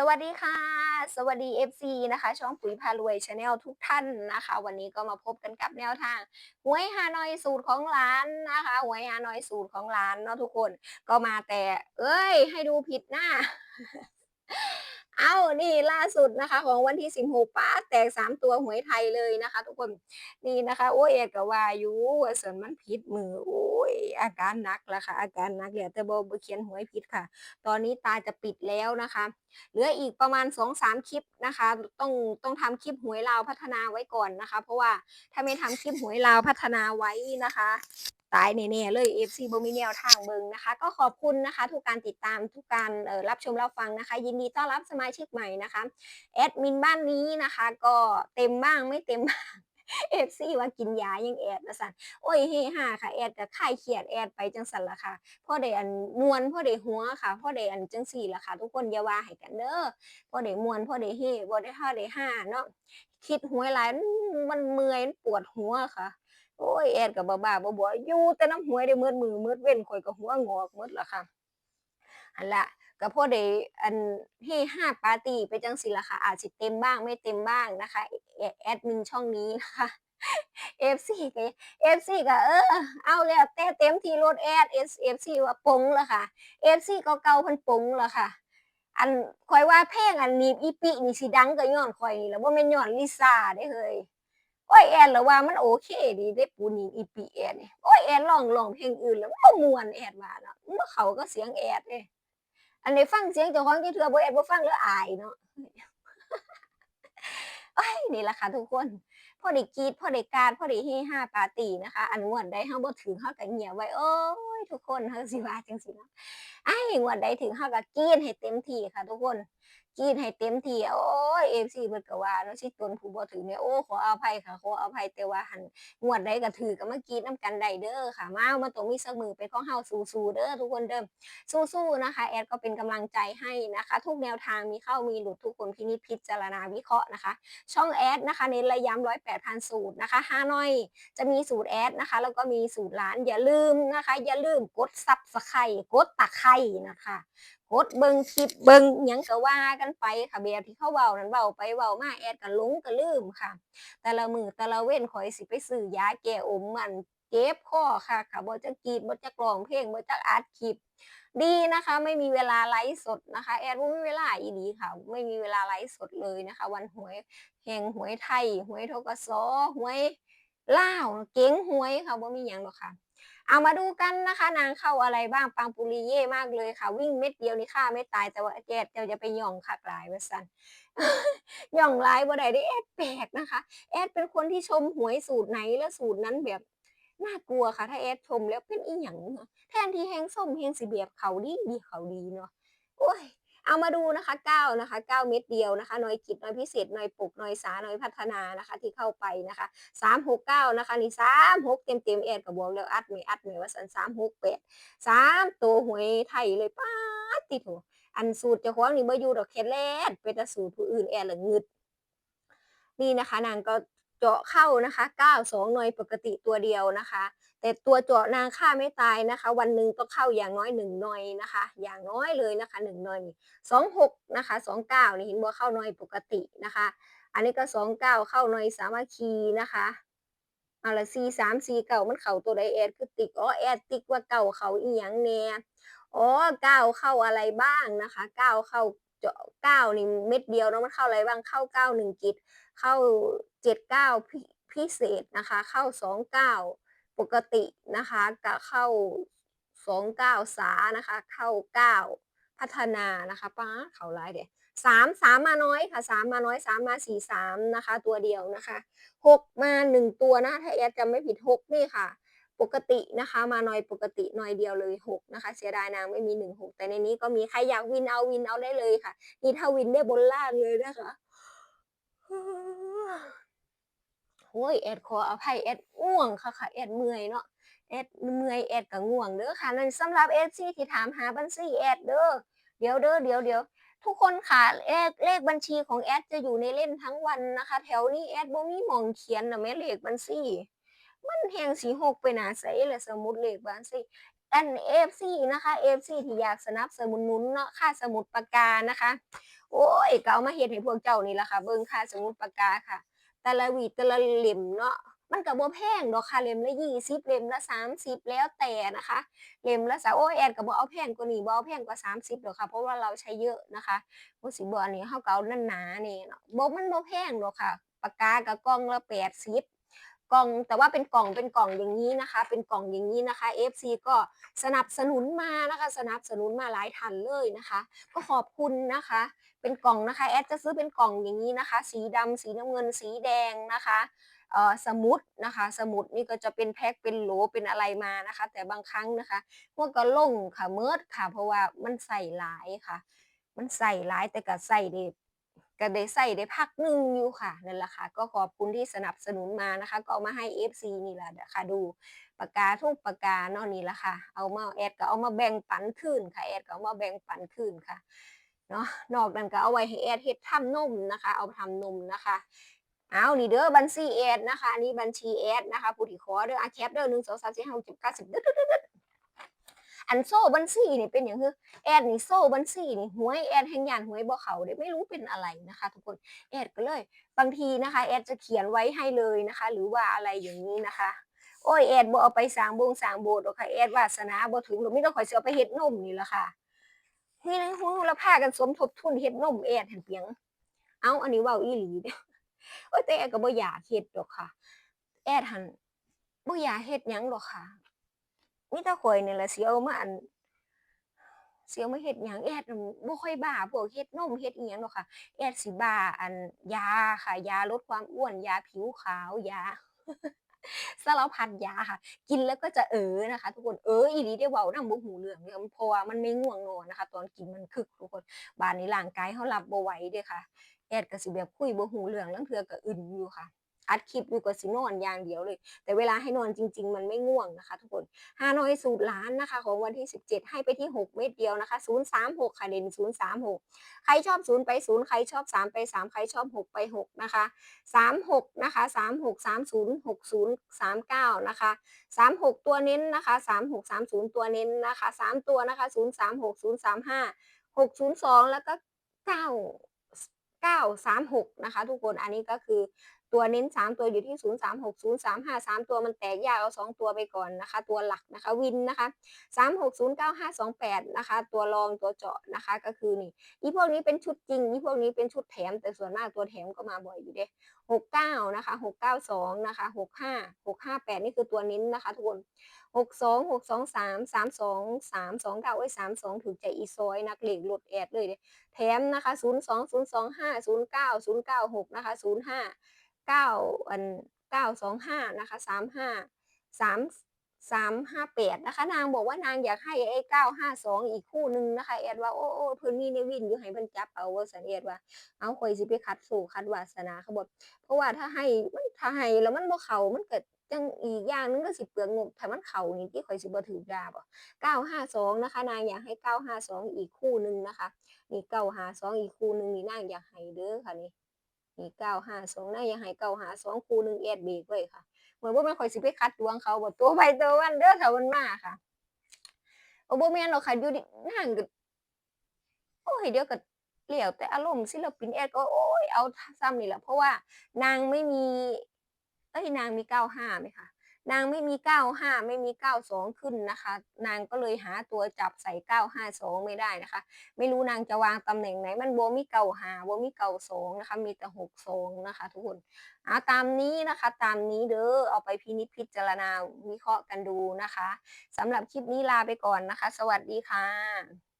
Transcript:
สวัสดีค่ะ สวัสดี FC นะคะ ช่องปุ๋ยพารวยชาแนลทุกท่านนะคะ วันนี้ก็มาพบกันกับแนวทางหวยฮานอยสูตรของร้านนะคะหวยฮานอยสูตรของร้านเนาะทุกคนก็มาแต่ เอ้ย ให้ดูผิดหน้า เอานี่ล่าสุดนะคะ ของวันที่16ป้าแตก3ตัวหวยไทยเลยนะคะ ทุกคนนี่นะคะโอ้ยเอกกว่าอยู่ว่าซั่นมันผิดมือโอ้ยอาการหนักล้วค่ะ อาการหนักแล้วแต่บ่บ่เขียนหวยผิดค่ะ ตอนนี้ตาจะปิดแล้วนะคะ เหลืออีกประมาณ2-3คลิปนะคะ ต้องต้องทำคลิปหวยลาวพัฒนาไว้ก่อนนะคะ เพราะว่าถ้าไม่ทำคลิปหวยลาวพัฒนาไว้นะคะ ตายแน่ๆเลย FC บ่มีแนวทางเบิ่งนะคะ ก็ขอบคุณนะคะ ทุกการติดตามทุกการรับชมรับฟังนะคะ ยินดีต้อนรับสมาชิกใหม่นะคะแอดมินบ้านนี้นะคะ ก็เต็มบ้างไม่เต็มบ้าง FC ว่ากินยายังแอดว่าซั่นโอ้ยเฮฮาค่ะแอดก็คลายเครียดแอดไปจังซั่นละค่ะพ่อได้อันมวนพ่อได้หัวค่ะพ่อได้อันจังซี่ละค่ะ ทุกคนอย่าว่าให้กันเด้อพ่อได้ม่วนพ่อได้เฮบ่ได้พอได้าเนาะคิดหวยหลายมมันเมื่อยมันปวดหัวค่ะ โอ้ยแอดก็บ้าๆบอๆอยู่แต่น้ำหวยได้หมดมือหมดเว้นข้อยก็หัวงอกหมดละค่ะหั่นละก็พอได้อันเฮฮาปาร์ตี้ไปจังซี่ล่ะค่ะ อาจสิเต็มบ้างไม่เต็มบ้างนะคะแอดมินช่องนี้นะคะ FC ก็ FC ก็เออเอาแล้วแต่เต็มที่โลดแอด S FC ว่าปงละค่ะ FC เก่าๆเพิ่นปงละค่ะ อันข้อยว่าเพลงอันหนีบอีปินี่สิดังก็ย้อนข้อยนี่แหละบ่แม่ย้อนลิซ่าเด้เฮ้ย โอ้ยแอนแล้วว่ามันโอเคดีเด้ปูนีบอีปิแอนนี่โอ้ยแอนร้องร้องเพลงอื่นแล้วมันบ่ม่วนแอนว่าเนาะเมันบ่เขากับเสียงแอนเด้อันนี้ฟังเสียงเจ้าของจักเทื่อบ่แอนบ่ฟังแล้วอายเนาะโอ้ยนี่แหละค่ะทุกคนพอได้กรีดพอได้กาดพอได้เฮฮาปาร์ตีนะคะ อันงวดใดเฮาบ่ถึงเฮาก็เงียบไว้โอ๊ยทุกคนเฮาสิว่าจังซี่เนาะอ้งวดใดถึงเฮาก็กรีดให้เต็มที่ค่ะ ทุกคน กรีดให้เต็มที่โอ๊ย FC เพิ่นก็ว่าเนาะสิตนผู้บ่ถึงเนี่ยโอ้ขออภัยค่ะขออภัยแต่ว่าหันงวดใดก็ถูกก็มากรีดนำกันได้เด้อค่ะมามันต้องมีสักมือเป็นของเฮาสู้ๆเด้อทุกคนเด้อสู้ๆนะคะแอดก็เป็นกำลังใจให้นะคะ ทุกแนวทางมีเข้ามีหลุดทุกคนพินิจพิจารณาวิเคราะห์นะคะ ช่องแอดนะคะเน้นระย้ำ108พันสูตรนะคะฮานอยจะมีสูตรแอดนะคะ แล้วก็มีสูตรร้านอย่าลืมนะคะ อย่าลืมกดซับสไครต์กดตะไคร่นะคะ กดเบิงคลิปเบิงหยังก็ว่ากันไปค่ะแบบที่เขาเว้านั้นเว้าไปเว้ามาแอดก็หลงก็ลืมค่ะ แต่ละมือแต่ละเว้นขอยสิไปซื้อยาแก้อมมันเจ็บคอคักค่ะบ่จักกรีดบ่จักรองเพลงบ่จักอัดคลิป ดีนะคะ ไม่มีเวลาไลฟ์สดนะคะ แอดบ่มีเวลาอีหลีค่ะ ไม่มีเวลาไลฟ์สดเลยนะคะ วันหวยแฮ่งหวยไทยหวยธกสหวยลาวเก๋งหวยค่ะบ่มีหยังดอกค่ะ เอามาดูกันนะคะ นางเข้าอะไรบ้างปังปุริเย่มากเลยค่ะ วิ่งเม็ดเดียวนี่ฆ่าไม่ตายแต่ว่าแอดเจ้าอย่าไปย่องคักหลายว่าซั่นย่องหลายบ่ได้เดะแอดแปลกนะคะ แอดเป็นคนที่ชมหวยสูตรไหนแล้วสูตรนั้นแบบน่ากลัวค่ะ ถ้าแอดชมแล้วเป็นอีหยังเนาะแทนที่แฮงส้มแฮงสิแบบเขาดีดีเขาดีเนาะโอ๊ย เอามาดูนะคะ9นะคะ9 เม็ดเดียวนะคะหน่วยกิตหน่วยพิเศษหน่วยปลุกหน่วยสาหน่วยพัฒนานะคะที่เข้าไปนะคะ369นะคะนี่36 เต็มๆแอดก็บอกแล้วอัดแหมอัดแหมว่าซั่น368 3 ตัวหวยไทยเลยป๊าดติโถอันสูตรเจ้าของนี่บ่อยู่ดอกแค่แลดไปแต่สูตรผู้อื่นแอดละงึดนี่นะคะนางก็ เจาะเข้านะคะ92หน่วยปกติตัวเดียวนะคะ แต่ตัวเจาะนางฆ่าไม่ตายนะคะ วันหนึ่งต้องเข้าอย่างน้อย1หน่วยนะคะ อย่างน้อยเลยนะคะ1หน่วย26นะคะ29นี่เห็นบ่เข้าหน่วยปกตินะคะ อันนี้ก็29เข้าหน่วยสามัคคีนะคะเอาล่ะ4349มันเข้าตัวใดแอดคือติ๊กอ๋อแอดติ๊กว่าเก้าเขาอีหยังแน่อ๋อ9เข้าอะไรบ้างนะคะ9เข้าเจาะ9นี่เม็ดเดียวเนาะมันเข้าอะไรบ้างเข้า91กิจเข้า 79พิพิเศษนะคะ เข้า 29 ปกตินะคะก็เข้า 29 สานะคะ เข้า 9 พัฒนานะคะป๊าเข้าหลายแท้3 3มาน้อยค่ะ3มมาน้อย3มมา4 3นะคะ ตัวเดียวนะคะ6มา1ตัวนะถ้าแอดจำไม่ผิด6นี่ค่ะ ปกตินะคะ มาหน่อยปกติหน่อยเดียวเลย6นะคะ เสียดายนางไม่มี1 6แต่ในนี้ก็มีใครอยากวินเอาวินเอาได้เลยค่ะ นี่ถ้าวินได้บนล่างเลยนะคะ โอ้ยแอดขออภัยแอดง่วงค่ะค่ะแอดเมื่อยเนาะแอดเมื่อยแอดก็ง่วงเด้อค่ะนั่นสำหรับ FC ที่ถามหาบัญชีแอดเด้อเดี๋ยวเด้อเดี๋ยวเดี๋ยวทุกคนค่ะเลขเลขบัญชีของแอดจะอยู่ในเล่มทั้งวันนะคะ แถวนี้แอดบ่มีมองเขียนน่ะแหมเลขบัญชีมันแฮ่งสิหกไปหนาไสล่ะสมุดเลขบัญชีอัน FC นะคะ FC ที่อยากสนับสนุนเนาะค่าสมุดปากกานะคะ โอ้ยก็เอามาเฮ็ดให้พวกเจ้านี่ละค่ะ เบิ่งค่าสมุดปากกาค่ะ แต่ละหวีแต่ละเล่มเนาะมันกับบ่แพงดอกค่ะเล่มละยี่สิบเล่มละสามสิบแล้วแต่นะคะเล่มละสาโอแอดกับ่เอาแพงกว่านี้บ่เอาแพงกว่าสามสิบดอกค่ะเพราะว่าเราใช้เยอะนะคะบ่สิบ่อันนี้เฮาก็เอาหนาๆนี่เนาะบ่มันบ่แพงดอกค่ะปากกากับกล้องละแปดสิบ กล่องแต่ว่าเป็นกล่องเป็นกล่องอย่างงี้นะคะ เป็นกล่องอย่างงี้นะคะ FC ก็สนับสนุนมานะคะ สนับสนุนมาหลายท่านเลยนะคะ ก็ขอบคุณนะคะ เป็นกล่องนะคะแอดจะซื้อเป็นกล่องอย่างนี้นะคะ สีดำสีน้ำเงินสีแดงนะคะเอ่อสมุดนะคะ สมุดนี่ก็จะเป็นแพ็คเป็นโหลเป็นอะไรมานะคะ แต่บางครั้งนะคะพวกก็ล่งค่ะเมิดค่ะ เพราะว่ามันใส่หลายค่ะ มันใส่หลายแต่ก็ใส่ได้ ก็ได้ใส่ได้พักหนึ่งอยู่ค่ะนั่นแหละค่ะ ก็ขอบคุณที่สนับสนุนมานะคะ ก็เอามาให้ FC นี่แหละค่ะดูปากกาทุกปากกาเนาะนี่แหละค่ะ เอามาแอดก็เอามาแบ่งปันคืนค่ะแอดก็เอามาแบ่งปันคืนค่ะเนาะนอกนั้นก็เอาไว้ให้แอดเฮ็ดทำนมนะคะ เอาทำนมนะคะเอานี่เด้อบัญชีแอดนะคะอันนี้บัญชีแอดนะคะผู้ที่ขอเด้ออาแคปเด้อหนึ่งสองสามสี่ห้าหกเจ็ดแปดเก้าสิบดึ๊ดดึ๊ดดึ๊ดดึ๊ด อันโซ่บัญชีนี่เป็นอย่างคือแอดนี่โซ่บัญชีนี่หวยแอดแห่งยานหวยบ่เขาเด้ไม่รู้เป็นอะไรนะคะทุกคนแอดก็เลยบางทีนะคะแอดจะเขียนไว้ให้เลยนะคะ หรือว่าอะไรอย่างนี้นะคะโอ้ยแอดบ่เอาไปสร้างบงสร้างโบสถ์หรอกค่ะแอดวาสนาบ่ถึงหรอกมีแต่ข่อยเสิเอไปเฮ็ดนมนี่แหละค่ะเฮ้ยนะฮู้แล้วพากันสมทบทุนเฮ็ดนมแอดหันเปียง เอ้าอันนี้ว้าอีหลีเด้อโอ๊ยแต่แอดก็บ่อยากเฮ็ดดอกค่ะ แอดหันบ่อยากเฮ็ดหยังดอกค่ะ มีแต่ข้อยนี่แหละสิเอามาอันสิเอามาเฮ็ดหยังแอดบ่ค่อยบ้าพวกเฮ็ดนมเฮ็ดอิหยังดอกค่ะ แอดสิบ้าอันยาค่ะ ยาลดความอ้วนยาผิวขาวยาสารพัดยาค่ะ กินแล้วก็จะเออนะคะ ทุกคนเอออีหลีได้เว้านำบ่ฮู้เรื่องเด้อเพราะว่ามันไม่ง่วงนอนนะคะ ตอนกินมันคึกทุกคนบานี้ร่างกายเรารับบ่ไหวเด้ค่ะ แอดก็สิแบบคุยบ่ฮู้เรื่องลางเทื่อก็อึนอยู่ค่ะ อัดคลิปอยู่ก็สินอนอย่างเดียวเลย แต่เวลาให้นอนจริง ๆ มันไม่ง่วงนะคะ ทุกคนฮานอยสูตรล้านนะคะ ของวันที่ 17 ให้ไปที่ 6 เม็ดเดียวนะคะ 036ค่ะเด่น036 ใครชอบ 0 ไป 0 ใครชอบ 3 ไป 3 ใครชอบ 6 ไป 6 นะคะ 36 นะคะ 36 30 60 39 นะคะ 36 ตัวเน้นนะคะ 36 30 ตัวเน้นนะคะ 3 ตัวนะคะ 036 035 602 แล้วก็ 9 936 นะคะ ทุกคนอันนี้ก็คือ ตัวเน้น 3 ตัวอยู่ที่ 036 035 3 ตัวมันแตกยากเอา 2 ตัวไปก่อนนะคะ ตัวหลักนะคะวินนะคะ 360958นะคะ ตัวรองตัวเจาะนะคะก็คือนี่อีพวกนี้เป็นชุดจริงอีพวกนี้เป็นชุดแถม แต่ส่วนมากตัวแถมก็มาบ่อยอยู่เด้69นะคะ692นะคะ65 658นี่คือตัวเน้นนะคะทุกคน62 623 32 329เอ้ย32ถูกใจอีซอยนักเลขลดแอดเลยเด้แถมนะคะ02 025 09 096นะคะ 05 9อัน925นะคะ35 3 358นะคะ นางบอกว่านางอยากให้ไอ้952อีกคู่หนึ่งนะคะแอดว่าโอ้โอ้เพิ่นมีในวินอยู่ให้เพิ่นจับเอาว่าสันแอดว่าเอาข่อยสิไปคัดสู่คัดวาสนาเขาบอกเพราะว่าถ้าให้มันถ้าให้แล้วมันบ่เข้ามันเก็จังอีกอย่างนึงก็สิเปลืองงบถ้ามันเข้านี่ที่ข่อยสิบ่ถูกด่าบ่952นะคะ นางอยากให้952อีกคู่หนึ่งนะคะนี่952อีกคู่หนึ่งนี่นางอยากให้เด้อค่ะนี่ นี่เก้าห้างอยากให้952คู่หนึ่งเอดเบรกไว้ค่ะเหมือนว่ามันคอยสิไปคัดดวงเขาบ่ตัวไปตัวมันเด้อค่ะมันมาค่ะโอ้โบแมนเรอกค่ะอยู่ดินางกับโอ้ยเดี๋ยวก็แล้วแต่อารมณ์ศิลปินแอดก็โอ้ยเอาซ้ำนี่แหละเพราะว่านางไม่มีเอ้ยนางมีเก้าห้าไหมคะ นางไม่มี 95 ไม่มี 92 ขึ้นนะคะ นางก็เลยหาตัวจับใส่ 952 ไม่ได้นะคะ ไม่รู้นางจะวางตำแหน่งไหน มันโบ่มี95บ่มี92นะคะ มีแต่62นะคะ ทุกคนอ่าตามนี้นะคะ ตามนี้เด้อ เอาไปพินิจพิจารณาวิเคราะห์กันดูนะคะสำหรับคลิปนี้ลาไปก่อนนะคะ สวัสดีค่ะ